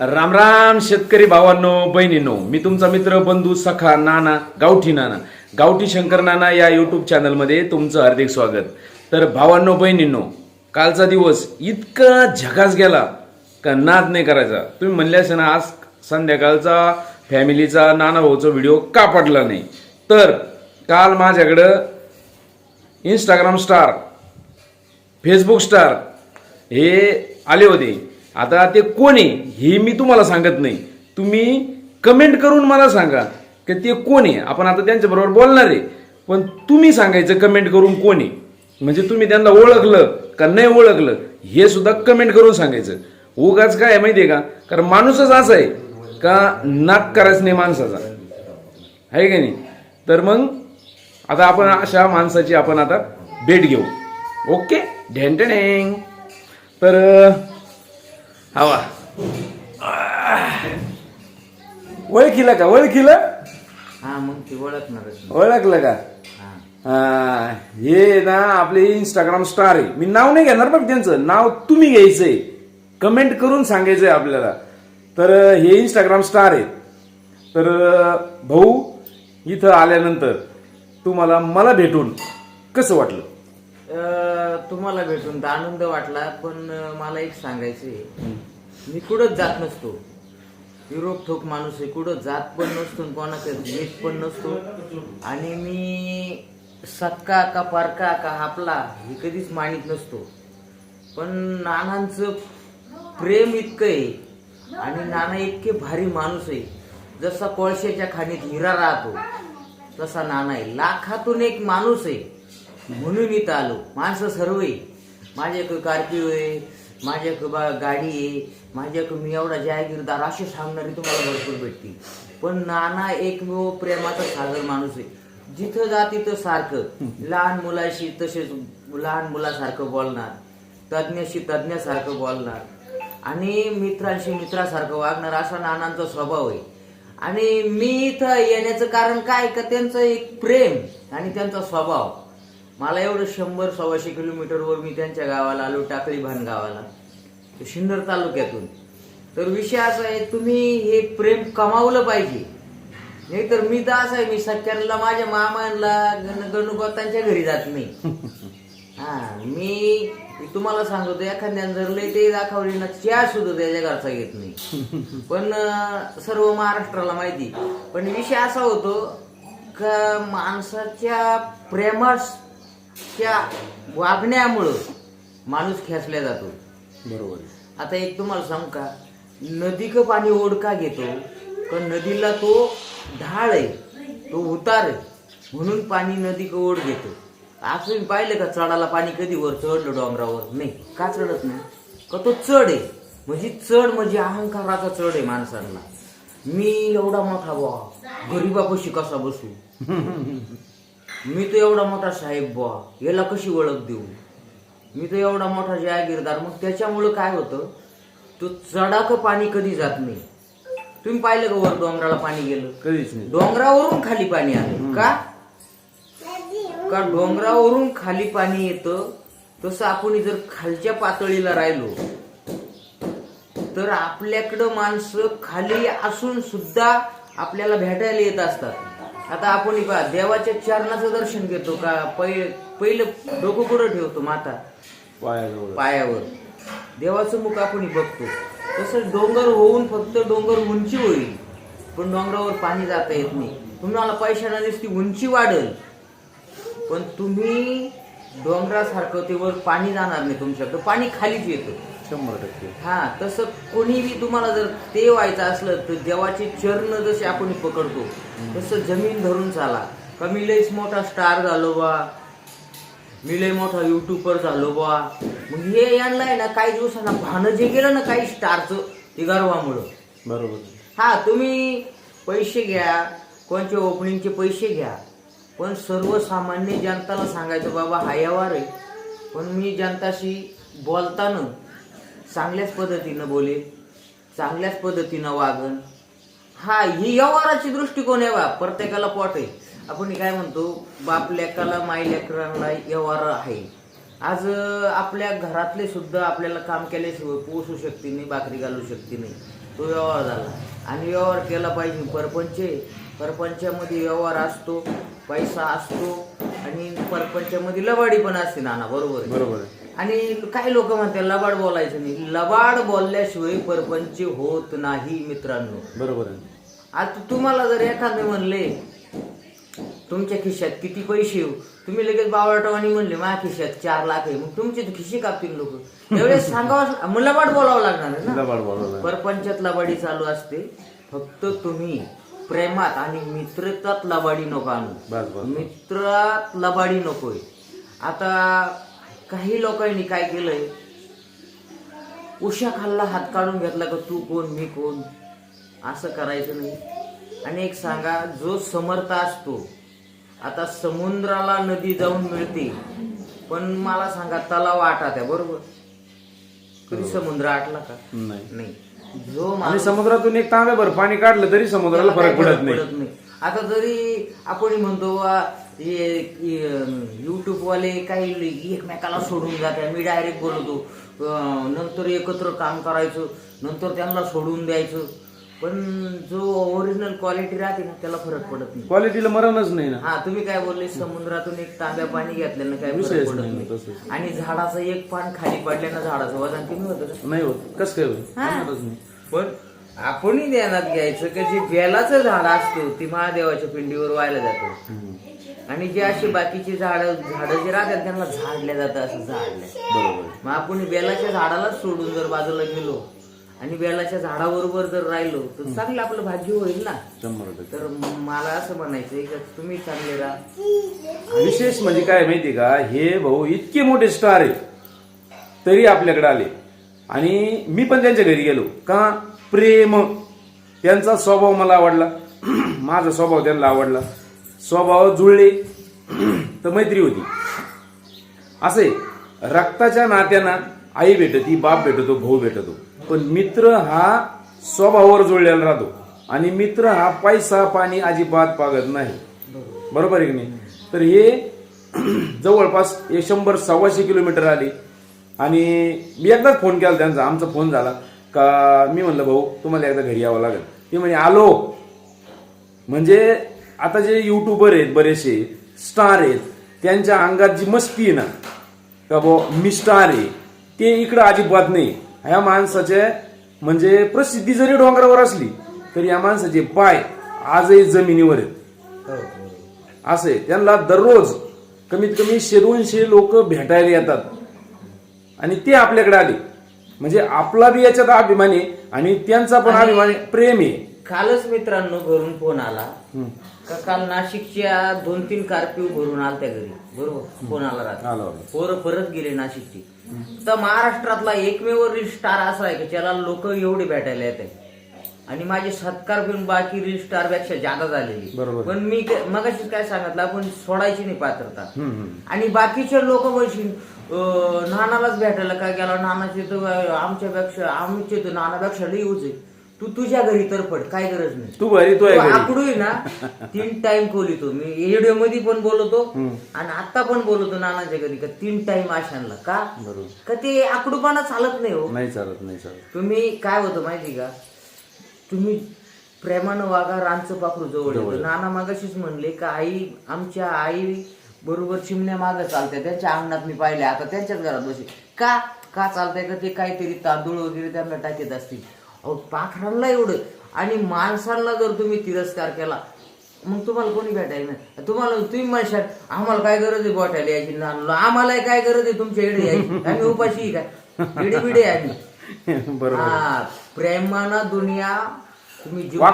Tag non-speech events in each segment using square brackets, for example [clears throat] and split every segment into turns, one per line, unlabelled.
राम राम शेतकरी भावांनो बहिणींनो मी तुमचा मित्र बंधू सखा नाना गावठी नाना गावठी शंकर नाना या युट्यूब चॅनलमध्ये तुमचं हार्दिक स्वागत. तर भावांनो बहिणींनो कालचा दिवस इतका झकास गेला का नाद नाही करायचा. तुम्ही म्हणले असे ना आज संध्याकाळचा फॅमिलीचा नाना भाऊचा व्हिडिओ का पडला नाही? तर काल माझ्याकडं इंस्टाग्राम स्टार फेसबुक स्टार हे आले होते. आता ते कोण आहे हे मी तुम्हाला सांगत नाही. तुम्ही कमेंट करून मला सांगा की ते कोण आहे. आपण आता त्यांच्याबरोबर बोलणार आहे पण तुम्ही सांगायचं कमेंट करून कोण आहे. म्हणजे तुम्ही त्यांना ओळखलं का नाही ओळखलं हे सुद्धा कमेंट करून सांगायचं. उगाच काय माहिती आहे का? कारण माणूसच असा आहे का नाक करायच नाही माणसाचा. आहे का नाही? तर मग आता आपण अशा माणसाची आपण आता भेट घेऊ. ओके? ढेंटणेंग तर हवा. ओळखीला का? ओळखीलं?
हा मग ती ओळखणारच
ओळखलं का?
हा.
ना आपले इंस्टाग्राम स्टार आहे. मी नाव नाही घेणार बघ त्यांचं. नाव तुम्ही घ्यायचंय. कमेंट करून सांगायचंय आपल्याला. तर हे इंस्टाग्राम स्टार आहे. तर भाऊ इथं आल्यानंतर तुम्हाला मला भेटून कसं वाटलं?
तुम्हाला भेटून तर आनंद वाटला पण मला एक सांगायचंय मी कुठंच जात नसतो. युरोप ठोक माणूस आहे कुठं जात पण नसतो कोणाकडे नीट पण नसतो. आणि मी सत्का का परका का हापला हे कधीच मानित नसतो. पण नानांचं प्रेम इतकं आहे आणि नाना इतके भारी माणूस आहे. जसा कोळशाच्या खाणीत हिरा राहतो तसा नाना आहे. लाखातून एक माणूस आहे. म्हणून इथं आलो. माणसं सर्व आहे. माझ्याकडे कारपिओ आहे माझ्याकडे बा गाडी आहे माझ्याकडे मी एवढा जहागीरदार असे सांगणारे तुम्हाला भरपूर भेटतील. पण नाना एकमेव प्रेमाचा सागर माणूस आहे. जिथं जा तिथं सारखं. लहान मुलाशी तसेच लहान मुलासारखं बोलणार. तज्ज्ञाशी तज्ज्ञासारखं बोलणार. आणि मित्रांशी मित्रासारखं वागणार असा नानांचा स्वभाव आहे. आणि मी इथं येण्याचं कारण काय? का त्यांचं एक प्रेम आणि त्यांचा स्वभाव. मला एवढं शंभर सव्वाशे किलोमीटरवर मी त्यांच्या गावाला आलो टाकळी भान गावाला. सिन्नर तालुक्यातून. तर विषय असा आहे तुम्ही हे प्रेम कमावलं पाहिजे. नाही तर मी तर असं आहे मी सख्यानला माझ्या मामांना गण गणुगोतांच्या घरी जात नाही. [laughs] हा मी तुम्हाला सांगतो एखाद्यानं जर लय ते दाखवली ना चहा सुद्धा त्याच्या घरचा घेत नाही. [laughs] पण सर्व महाराष्ट्राला माहिती. पण विषय असा होतो का माणसाच्या प्रेमाच्या वागण्यामुळं माणूस खेचला जातो.
बरोबर
आता एक तुम्हाला सांगू का? नदी का पाणी ओढ का घेतो का नदीला तो ढाळ आहे तो उतार आहे म्हणून पाणी नदी का ओढ घेतो. असं पाहिलं का चढाला पाणी कधी वर चढलं डोंगरावर? नाही का चढत नाही? का तो चढ आहे. म्हणजे चढ म्हणजे अहंकाराचा चढ आहे माणसांना. मी एवढा मोठा बा गरीबापाशी कसा बसू? [laughs] मी तो एवढा मोठा साहेब बा याला कशी ओळख देऊ? मी तो एवढा मोठा जहागीरदार मग त्याच्यामुळं काय होतं? तो चढाक पाणी कधी जात नाही. तुम्ही पाहिलं का वर डोंगराला पाणी गेलं?
कधीच नाही.
डोंगरावरून खाली पाणी आलं. का? का डोंगरावरून खाली पाणी येतं? तसं आपण जर खालच्या पातळीला राहिलो तर आपल्याकडं माणसं खाली असून सुद्धा आपल्याला भेटायला येत असतात. आता आपण पहा देवाच्या चरणाचं दर्शन घेतो का? पहिलं डोकं कुठं ठेवतो? माता
पायाजवळ.
पायावर. देवाचं मुख आपण बघतो. तसं डोंगर होऊन फक्त डोंगर उंची होईल. पण डोंगरावर पाणी जाता येत नाही. तुम्हाला पैशाला नुसती उंची वाढेल. पण तुम्ही डोंगरासारखं ते वर पाणी जाणार नाही तुमच्याकडं. पाणी खालीच येतं.
शंभर टक्के.
हा तसं कोणीही तुम्हाला जर ते व्हायचं असलं तर देवाचे चरण जसे आपण पकडतो तसं जमीन धरून चाला. का मी लईच मोठा स्टार झालो बा. मी लई मोठा युट्यूबर झालो बा. मग हे यांना आहे ना काही दिवसांना भानं जे गेलं ना काही स्टारचं ते गर्वामुळं.
बरोबर.
हा तुम्ही पैसे घ्या कोणच्या ओपनिंगचे पैसे घ्या. पण सर्वसामान्य जनताला सांगायचं बाबा हा व्यवहार आहे. पण मी जनताशी बोलताना चांगल्याच पद्धतीनं बोले चांगल्याच पद्धतीनं वागण हा ही व्यवहाराची दृष्टिकोन आहे बा प्रत्येकाला पोट आहे. आपण हे काय म्हणतो बाप लेकाला माई लेकरांना व्यवहार आहे. आज आपल्या घरातले सुद्धा आपल्याला काम केल्याशिवाय पोसू शकते नाही भाकरी घालू शकते नाही. तो व्यवहार झाला. आणि व्यवहार केला पाहिजे. परपंच परपंचामध्ये व्यवहार असतो पैसा असतो आणि परपंचामध्ये लबाडी पण असते नाना. बरोबर
बरोबर
आणि काही लोक म्हणतात लबाड बोलायचं नाही. लबाड बोलल्याशिवाय परपंच होत नाही मित्रांनो.
बरोबर आहे.
आता तुम्हाला जर एखादे म्हणले तुमच्या खिशात किती पैसे येऊ तुम्ही लगेच बावळटवानी म्हणले माझ्या खिशात चार लाख आहे. मग तुमचे खिशे कापतील लोक. त्यावेळेस सांगावं मग लबाड बोलावं लागणार आहे ना.
लबाड.
परपंचात लबाडी चालू असते. फक्त तुम्ही प्रेमात आणि मित्रतात लबाडी नको आणू.
बस बस.
मित्रात लबाडी नकोय. आता काही लोकांनी काय केलंय? उशा खाल्ला हात काढून घेतला का तू कोण मी कोण? असं करायचं नाही. आणि एक सांगा जो समर्थ असतो आता समुद्राला नदी जाऊन मिळते पण मला सांगा तलाव आटा त्या बरोबर? कधी समुद्र आटला का?
नाही.
नाही. जो
आणि समुद्रातून एक तांब्याभर पाणी काढलं तरी समुद्राला फरक पडत नाही.
आता जरी आपण म्हणतो युट्यूब वाले काही एकमेकाला सोडून जाते मी डायरेक्ट बोलतो नंतर एकत्र काम करायचं नंतर त्यांना सोडून द्यायचं. पण जो ओरिजिनल क्वालिटी राहते ना त्याला फरक पडत नाही.
क्वालिटीला मरणच नाही ना.
हा तुम्ही काय बोलले समुद्रातून एक तांब्या पाणी घेतल्यानं काय फरक पडत
नाही.
आणि झाडाचं एक पान खाली पडल्यानं झाडाचं वजन कमी होतं का?
नाही होत. कस काय नाही.
पण आपणही ध्यानात घ्यायचं की जे बेलाचं झाड असतं ती महादेवाच्या पिंडीवर व्हायला जातं. आणि जे अशी बाकीची झाड झाडं जे राहतात त्यांना झाडल्या जातं असं झाडल्या
बरोबर. आहे.
मग आपण बेलाच्या झाडालाच सोडून जर बाजूला गेलो आणि बेलाच्या झाडाबरोबर जर राहिलो तर चांगलं आपलं भाग्य होईल ना?
शंभर टक्के.
तर मला असं म्हणायचंय की तुम्ही चांगले राहा.
विशेष म्हणजे काय माहिती का? हे भाऊ इतके मोठे स्टार आहेत तरी आपल्याकडे आले. आणि मी पण त्यांच्या घरी गेलो. का? प्रेम. त्यांचा स्वभाव मला आवडला. [clears throat] माझा स्वभाव त्यांना आवडला. स्वभाव जुळले. तर मैत्री होती. असे रक्ताच्या नात्यानं आई भेटती बाप भेटतो भाऊ भेटतो. पण मित्र हा स्वभावावर जुळलेला राहतो. आणि मित्र हा पैसा पाणी अजिबात पागत नाही. बरोबर आहे की नाही? तर हे [clears throat] जवळपास एक शंभर सव्वाशे किलोमीटर आले. आणि मी एकदाच फोन केला त्यांचा. आमचा फोन झाला. का मी म्हणलं भाऊ तुम्हाला एकदा घरी यावं लागेल. ते म्हणे आलो. म्हणजे आता जे युट्यूबर आहेत बरेचसे स्टार आहेत त्यांच्या अंगात जी मस्ती आहे ना का बो मी स्टार आहे ते इकडं अजिबात नाही. ह्या माणसाचे म्हणजे प्रसिद्धी जरी डोंगरावर असली तरी या माणसाचे पाय आजही जमिनीवर आहेत. असे त्यांना दररोज कमीत कमी शे दोनशे लोक भेटायला येतात. आणि ते आपल्याकडे आले. म्हणजे आपला बी याच्यात अभिमान आहे आणि त्यांचा पण अभिमान आहे, प्रेम आहे.
कालच मित्रांनो घरून फोन आला. काल नाशिकच्या दोन तीन कारपिव भरून आलत्या घरी. बरोबर? आला
आलो आलो
पोरं परत गेले नाशिकची. तर महाराष्ट्रातला एकमेव रील स्टार असा आहे की त्याला लोक एवढे भेटायला येते आणि माझे सत्कार फिरून बाकी रील स्टारपेक्षा जादा झालेली.
बरोबर.
पण मी मगाशीच काय सांगितलं आपण सोडायची नाही पात्रता.
हम्म, हम्म.
आणि बाकीचे लोक म्हणशील नानालाच भेटायला काय गेला? नानाचे तर आमच्यापेक्षा आमचे तर नानापेक्षा लई यूज आहे तू तुझ्या घरी तर पड काय गरज नाही.
तू घरी तो
आकडू ना तीन टाइम खोलितो मी व्हिडिओमध्ये पण बोलतो. आणि आता पण बोलतो नानाच्या घरी का तीन टाइम आशांना. का?
बरोबर.
का ते आकडूपणा चालत नाही हो.
नाही चालत नाही चालत.
तुम्ही काय होतं माहिती का? तुम्ही प्रेमानं वागा रांचं पाखरू जवळ येतं. नाना मागाशीच म्हणले का आई आमच्या आई बरोबर चिमण्या मागं चालत्या. त्यांच्या अंगणात मी पाहिले आता त्यांच्याच घरात बसे का? का चालतंय का? ते काहीतरी तांदूळ वगैरे त्यांना टाकीत असतील. अहो पाखरांना एवढं. आणि माणसांना जर तुम्ही तिरस्कार केला मग तुम्हाला कोणी भेटायला नाही. तुम्हाला तुम्ही म्हणशाल आम्हाला काय गरज आहे बोटायला यायची? नाना आम्हाला काय गरज आहे तुमच्या एडे यायची? आम्ही उपाशी काय एडे बिडे आम्ही. [laughs] हा प्रेमानं दुनिया तुम्ही जिंकू.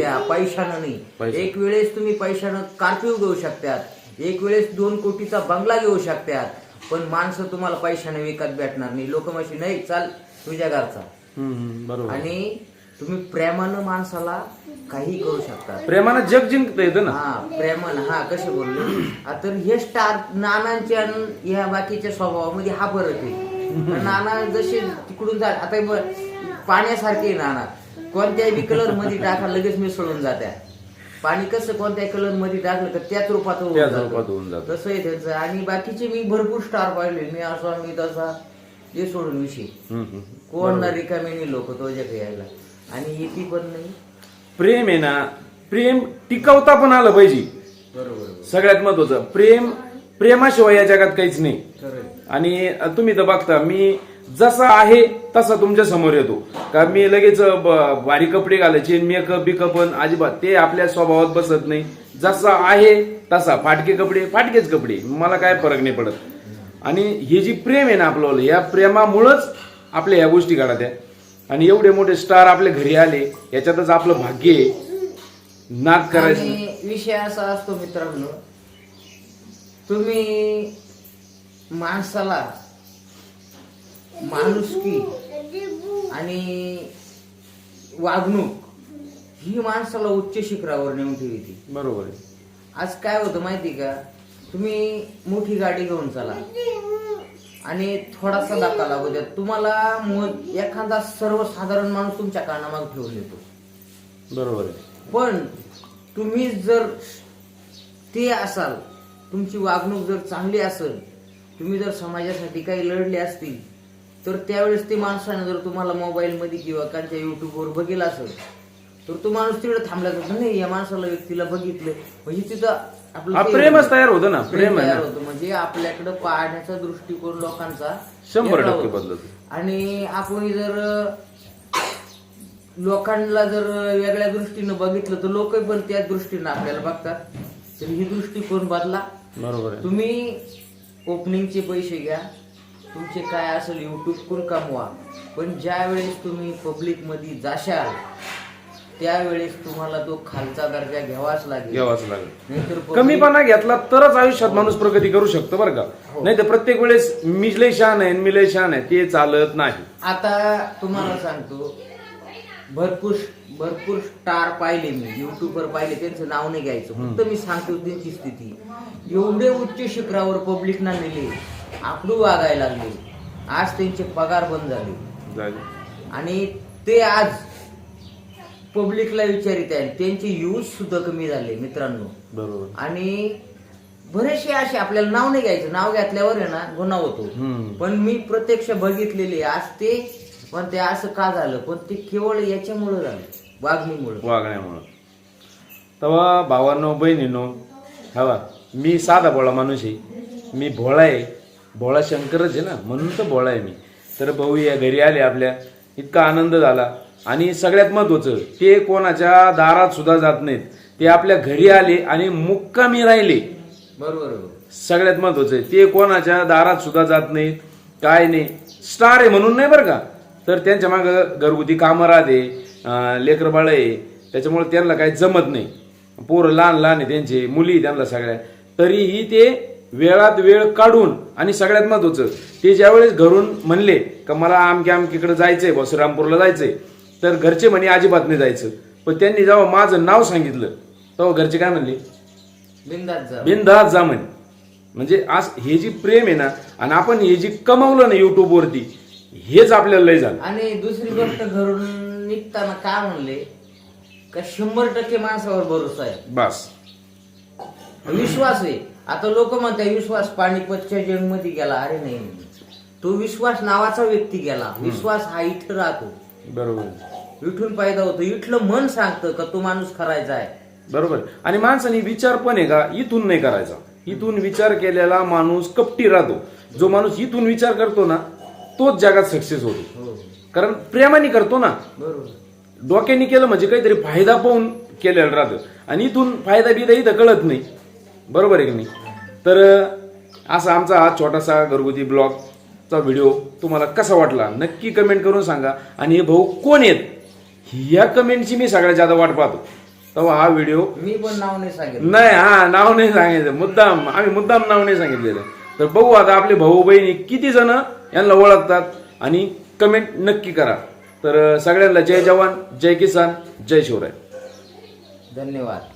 शकता पैशानं नाही. एक वेळेस तुम्ही पैशानं कारपिव घेऊ शकतात एक वेळेस दोन कोटीचा बंगला घेऊ शकतात पण माणसं तुम्हाला पैशाने विकत भेटणार नाही. लोक म्हणशी नाही चाल तुझ्या घरचा.
बरोबर.
आणि तुम्ही प्रेमानं माणसाला काही करू शकता.
प्रेमानं जग जिंकता येतं ना?
हा प्रेमानं हा कसे बोलले? हा, तर हे स्टार नानांच्या आणि ह्या बाकीच्या स्वभावामध्ये हा फरक आहे. नाना जसे तिकडून जा आता ब- पाण्यासारखे आहे नाना. कोणत्याही कलरमध्ये टाका लगेच मिसळून जात्या. पाणी कसं कोणत्याही कलरमध्ये टाकलं तर त्याच रूपात होऊन
त्याच
जातं.
रूपात होऊन जातं.
तसं आहे त्यांचं. आणि बाकीचे मी भरपूर स्टार पाहिले मी असा मी तसा हे सोडून विषय.
हम्म, हम्म.
कोण ना रिकामी लोक तो जे काही यायला आणि येते पण नाही.
प्रेम आहे ना प्रेम टिकवता पण आलं पाहिजे.
बरोबर
सगळ्यात महत्वाचं प्रेम प्रेमाशिवाय या जगात काहीच नाही.
खरं
आणि तुम्ही तर बघता मी जसा आहे तसा तुमच्यासमोर येतो. का मी लगेच ब- भारी कपडे घालायचे मेकअप बिकअप पण अजिबात ते आपल्या स्वभावात बसत नाही. जसा आहे तसा. फाटके कपडे फाटकेच कपडे. मला काय फरक नाही पडत. आणि हे जी प्रेम आहे ना आपलं या प्रेमामुळंच आपल्या ह्या गोष्टी घडत आहे. आणि एवढे मोठे स्टार आपल्या घरी आले याच्यातच आपलं भाग्य आहे. नाक करायचं
आणि विषय असा असतो मित्रांनो तुम्ही माणसाला माणुसकी आणि वागणूक ही माणसाला उच्च शिखरावर नेऊन ठेवते
बरोबर आहे.
आज काय होतं माहिती का? तुम्ही मोठी गाडी घेऊन चला. आणि थोडासा धक्का लागू द्या. तुम्हाला मो- एखादा सर्वसाधारण माणूस तुमच्या कानामाग ठेवून देतो
बरोबर आहे.
पण तुम्ही जर ते असाल तुमची वागणूक जर चांगली असेल तुम्ही जर समाजासाठी काही लढले असतील तर त्यावेळेस ते माणसाने जर तुम्हाला मोबाईलमध्ये किंवा त्यांच्या युट्यूबवर बघितलं असेल तर तो माणूस तिकडे थांबला जातो. नाही या माणसाला व्यक्तीला बघितलं म्हणजे तिथं आपलं ते-
प्रेमच तयार होतं ना
प्रेम
आहे
तयार
ना.
होतं. म्हणजे आपल्याकडे पाहण्याचा दृष्टिकोन लोकांचा
शंभर
वेगळा
टक्के
होतो.
बदलतो.
आणि आपण जर लोकांना जर वेगळ्या दृष्टीनं बघितलं तर लोक पण त्या दृष्टीनं आपल्याला बघतात. तर ही दृष्टिकोन बदला.
बरोबर आहे.
तुम्ही ओपनिंगचे पैसे घ्या. तुमचे काय असेल युट्यूब करून कमवा पण ज्या वेळेस तुम्ही पब्लिकमध्ये जाशाल त्यावेळेस तुम्हाला तो खालचा दर्जा घ्यावाच लागेल.
घ्यावाच लागेल.
नाहीतर public-
कमीपणा घेतला तरच आयुष्यात माणूस प्रगती करू शकतो बरं का?
हो.
नाही तर प्रत्येक वेळेस मी लय आहे मी लय छान आहे ते चालत नाही.
आता तुम्हाला सांगतो भरपूर भरपूर स्टार पाहिले मी युट्यूबवर पाहिले त्यांचं नाव नाही घ्यायचं. फक्त मी सांगतो त्यांची स्थिती. एवढे उच्च शिखरावर पब्लिकना नेले आकडू वागायला लागले. आज त्यांचे पगार बंद झाले. आणि ते आज पब्लिकला विचारित आहे. त्यांचे यूज सुद्धा कमी झाले मित्रांनो.
बरोबर.
आणि बरेचसे असे आपल्याला नाव नाही घ्यायचं. नाव घेतल्यावर आहे ना गुन्हा होतो.
हम्म.
पण मी प्रत्यक्ष बघितलेले आज ते पण ते असं का झालं? पण ते केवळ याच्यामुळं झालं. वागणीमुळं.
वागण्यामुळं. तेव्हा भावांनो बहिणीनो हवा मी साधा भोळा माणूस आहे. मी भोळा आहे. भोळा शंकरच आहे ना. म्हणून तर भोळा आहे मी. तर भाऊ या घरी आले आपल्या. इतका आनंद झाला. आणि सगळ्यात महत्वाचं ते कोणाच्या दारात सुद्धा जात नाहीत. ते आपल्या घरी आले आणि मुक्कामी राहिले.
बरोबर.
सगळ्यात महत्वाचं आहे ते कोणाच्या दारात सुद्धा जात नाहीत. काय नाही. स्टार आहे म्हणून नाही बरं का? तर त्यांच्या मागं घरगुती कामं राहते लेकरं बाळ आहे. त्याच्यामुळे त्यांना काही जमत नाही. पोरं लहान लहान आहे त्यांचे मुली त्यांना सगळ्या. तरीही ते वेळात वेळ काढून आणि सगळ्यात महत्वाचं ते ज्यावेळेस घरून म्हणले का मला आमक्या आमकीकडे जायचंय बा श्रीरामपूरला जायचंय तर घरचे म्हणे अजिबात नाही जायचं. पण त्यांनी जेव्हा माझं नाव सांगितलं तेव्हा घरचे काय म्हणले?
बिंदात जा
बिनधास्त जा म्हणे. म्हणजे आज हे जी प्रेम आहे ना आणि आपण हे जी कमवलं ना युट्यूब वरती हेच आपल्याला लय झालं.
आणि दुसरी गोष्ट घरून निघताना काय म्हणले? का शंभर टक्के माणसावर भरोसा आहे.
बस.
विश्वास आहे. आता लोक म्हणतात विश्वास पाणीपतच्या जंगमध्ये गेला. अरे नाही. तो विश्वास नावाचा व्यक्ती गेला. विश्वास हा इथं राहतो.
बरोबर
इथून फायदा होतो. इथलं मन सांगतं का तो माणूस करायचा आहे.
बरोबर. आणि माणसाने विचार पण आहे का? इथून नाही करायचा. इथून विचार केलेला माणूस कपटी राहतो. जो माणूस इथून विचार करतो ना तोच जगात सक्सेस होतो.
हो.
कारण प्रेमाने करतो ना.
बरोबर.
डोक्याने केलं म्हणजे काहीतरी फायदा पाहून केलेलं राहतं. आणि इथून फायदा बिदा इथं कळत नाही. बरोबर आहे की नाही? तर असा आमचा हा छोटासा घरगुती ब्लॉगचा व्हिडिओ तुम्हाला कसा वाटला? नक्की कमेंट करून सांगा. आणि हे भाऊ कोण आहेत? या कमेंटची मी सगळ्यात जादा वाट पाहतो. तेव्हा हा व्हिडिओ
मी पण नाव नाही सांगितलं.
नाही हा नाव नाही सांगितलं. मुद्दाम आम्ही मुद्दाम नाव नाही सांगितलेलं. तर बघू आता आपले भाऊ बहिणी किती जण यांना ओळखतात आणि कमेंट नक्की करा. तर सगळ्यांना जय जवान जय किसान जय शिवराय.
धन्यवाद.